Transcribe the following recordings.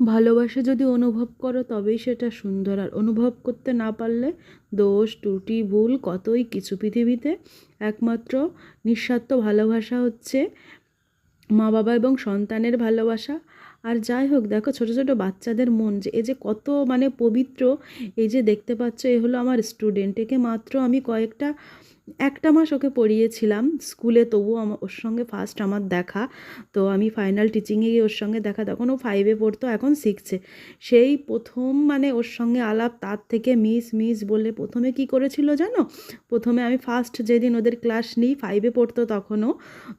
ভালোবাসা যদি অনুভব করো, তবেই সেটা সুন্দর। আর অনুভব করতে না পারলে দোষ, ত্রুটি, ভুল কতই কিছু পৃথিবীতে। একমাত্র নিঃস্বার্থ ভালোবাসা হচ্ছে মা বাবা এবং সন্তানের ভালোবাসা। আর যাই হোক, দেখো ছোটো ছোটো বাচ্চাদের মন যে এ যে কত মানে পবিত্র, এই যে দেখতে পাচ্ছ, এ হলো আমার স্টুডেন্ট একে মাত্র আমি কয়েকটা একটা মাস ওকে পড়িয়েছিলাম স্কুলে, তবুও আমার ওর সঙ্গে ফার্স্ট আমার দেখা। তো আমি ফাইনাল টিচিংয়ে গিয়ে ওর সঙ্গে দেখা, তখন ও ফাইভে পড়তো, এখন শিখছে সেই প্রথম মানে ওর সঙ্গে আলাপ, তার থেকে মিস মিস বলে প্রথমে কি করেছিল জানো? প্রথমে আমি ফার্স্ট যেদিন ওদের ক্লাস নিই ফাইভে পড়তো তখনও।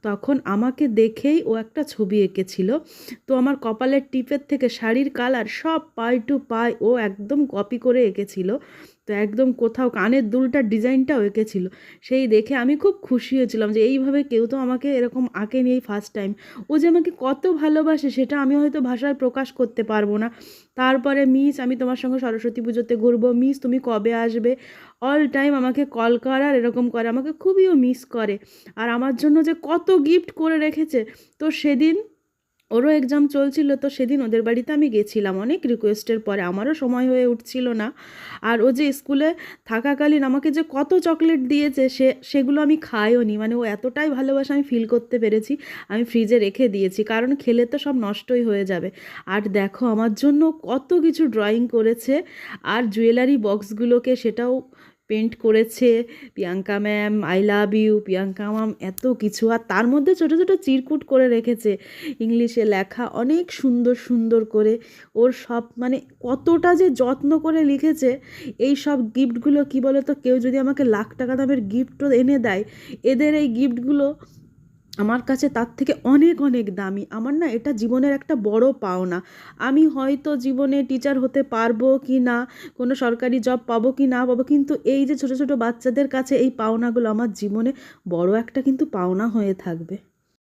তখন আমাকে দেখেই ও একটা ছবি এঁকেছিল। তো আমার কপালের টিপের থেকে শাড়ির কালার সব পাই টু পাই ও একদম কপি করে এঁকেছিল। তো একদম কোথাও কানের দুলটার ডিজাইনটাও এঁকেছিল। সেই দেখে আমি খুব খুশি হয়েছিলাম যে এইভাবে কেউ তো আমাকে এরকম আঁকে এই ফার্স্ট টাইম ও যে আমাকে কত ভালোবাসে সেটা আমি হয়তো ভাষায় প্রকাশ করতে পারব না। তারপরে মিস, আমি তোমার সঙ্গে সরস্বতী পুজোতে ঘুরবো। মিস, তুমি কবে আসবে? অল টাইম আমাকে কল করার এরকম করে। আমাকে খুবইও মিস করে। আর আমার জন্য যে কত গিফট করে রেখেছে। তো সেদিন ওরও এক্সাম চলছিল তো সেদিন ওদের বাড়িতে আমি গেছিলাম। অনেক রিকোয়েস্টের পরে আমারও সময় হয়ে উঠছিল না। আর ও যে স্কুলে থাকাকালীন আমাকে যে কত চকলেট দিয়েছে সে, সেগুলো আমি খাইও নি মানে ও এতটাই ভালোবাসা আমি ফিল করতে পেরেছি, আমি ফ্রিজে রেখে দিয়েছি। কারণ খেলে তো সব নষ্টই হয়ে যাবে। আর দেখো, আমার জন্য কত কিছু ড্রয়িং করেছে। আর জুয়েলারি বক্সগুলোকে সেটাও পেন্ট করেছে, Priyanka ma'am I love you Priyanka ma'am এত কিছু। আর তার মধ্যে ছোটো ছোটো চিরকুট করে রেখেছে ইংলিশে লেখা, অনেক সুন্দর সুন্দর করে। ওর সব মানে কতটা যে যত্ন করে লিখেছে, এই সব গিফটগুলো কী বলো তো কেউ যদি আমাকে লাখ টাকা দামের গিফটও এনে দেয়, এদের এই গিফটগুলো আমার কাছে তার থেকে অনেক অনেক দামি। আমার না এটা জীবনের একটা বড় পাওনা। আমি হয়তো জীবনে টিচার হতে পারব কি না, কোনো সরকারি জব পাবো কি না পাবো, কিন্তু এই যে ছোটো ছোটো বাচ্চাদের কাছে এই পাওনাগুলো আমার জীবনে বড় একটা কিন্তু পাওনা হয়ে থাকবে।